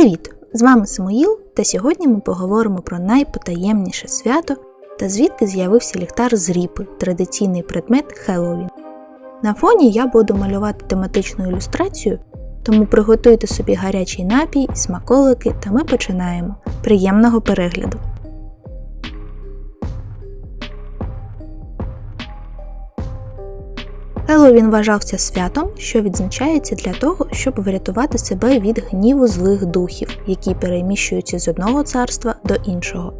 Привіт! З вами Самуїл, та сьогодні ми поговоримо про найпотаємніше свято та звідки з'явився ліхтар з ріпи, традиційний предмет Хеллоуін. На фоні я буду малювати тематичну ілюстрацію, тому приготуйте собі гарячий напій, смаколики та ми починаємо. Приємного перегляду! Хеллоуін вважався святом, що відзначається для того, щоб врятувати себе від гніву злих духів, які переміщуються з одного царства до іншого.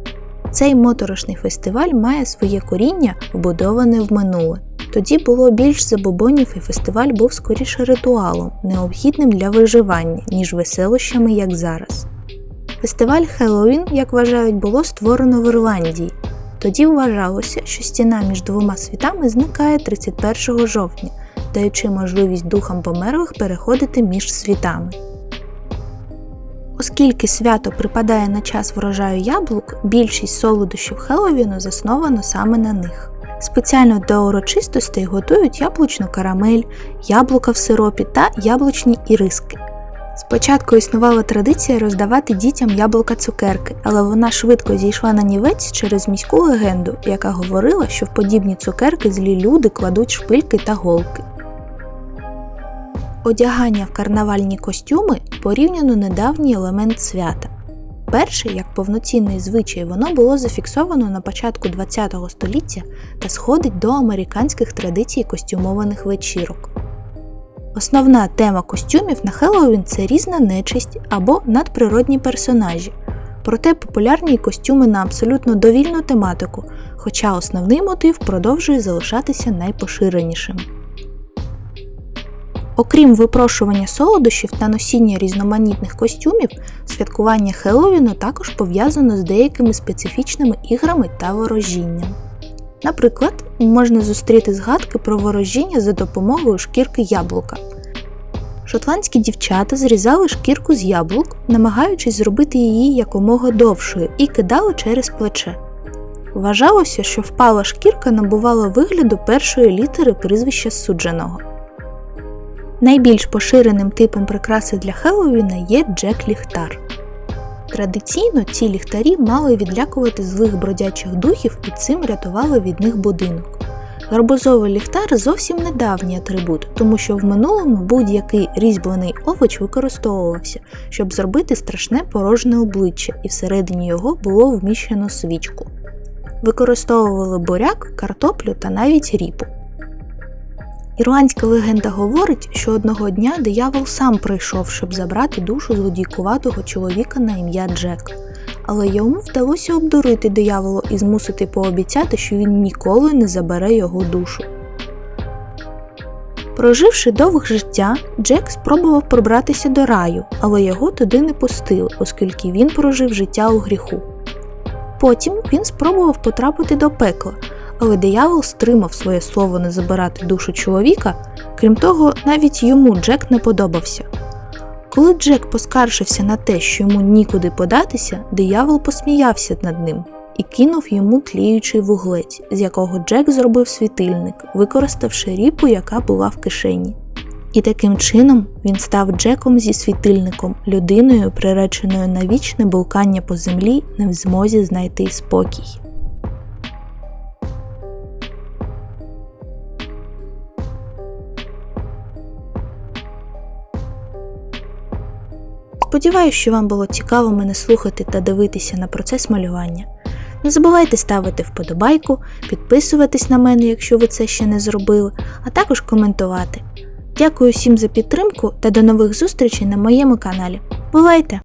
Цей моторошний фестиваль має своє коріння, вбудоване в минуле. Тоді було більш забобонів і фестиваль був скоріше ритуалом, необхідним для виживання, ніж веселощами, як зараз. Фестиваль Хеллоуін, як вважають, було створено в Ірландії. Тоді вважалося, що стіна між двома світами зникає 31 жовтня, даючи можливість духам померлих переходити між світами. Оскільки свято припадає на час врожаю яблук, більшість солодощів Хеллоуіну засновано саме на них. Спеціально до урочистостей готують яблучну карамель, яблука в сиропі та яблучні іриски. Спочатку існувала традиція роздавати дітям яблука цукерки, але вона швидко зійшла на нівець через міську легенду, яка говорила, що в подібні цукерки злі люди кладуть шпильки та голки. Одягання в карнавальні костюми порівняно недавній елемент свята. Перше, як повноцінний звичай, воно було зафіксовано на початку ХХ століття та сходить до американських традицій костюмованих вечірок. Основна тема костюмів на Хеллоуін це різна нечисть або надприродні персонажі. Проте популярні костюми на абсолютно довільну тематику, хоча основний мотив продовжує залишатися найпоширенішим. Окрім випрошування солодощів та носіння різноманітних костюмів, святкування Хеллоуіну також пов'язано з деякими специфічними іграми та ворожінням. Наприклад, можна зустріти згадки про ворожіння за допомогою шкірки яблука. Шотландські дівчата зрізали шкірку з яблук, намагаючись зробити її якомога довшою, і кидали через плече. Вважалося, що впала шкірка набувала вигляду першої літери прізвища судженого. Найбільш поширеним типом прикраси для Хеллоуіна є Джек Ліхтар. Традиційно ці ліхтарі мали відлякувати злих бродячих духів і цим рятували від них будинок. Гарбузовий ліхтар зовсім недавній атрибут, тому що в минулому будь-який різьблений овоч використовувався, щоб зробити страшне порожне обличчя, і всередині його було вміщено свічку. Використовували буряк, картоплю та навіть ріпу. Ірландська легенда говорить, що одного дня диявол сам прийшов, щоб забрати душу злодійкуватого чоловіка на ім'я Джек. Але йому вдалося обдурити диявола і змусити пообіцяти, що він ніколи не забере його душу. Проживши довге життя, Джек спробував пробратися до раю, але його туди не пустили, оскільки він прожив життя у гріху. Потім він спробував потрапити до пекла, але диявол стримав своє слово не забирати душу чоловіка, крім того, навіть йому Джек не подобався. Коли Джек поскаржився на те, що йому нікуди податися, диявол посміявся над ним і кинув йому тліючий вуглець, з якого Джек зробив світильник, використавши ріпу, яка була в кишені. І таким чином він став Джеком зі світильником, людиною, приреченою на вічне булкання по землі, не в змозі знайти спокій. Сподіваюсь, що вам було цікаво мене слухати та дивитися на процес малювання. Не забувайте ставити вподобайку, підписуватись на мене, якщо ви це ще не зробили, а також коментувати. Дякую всім за підтримку та до нових зустрічей на моєму каналі. Бувайте!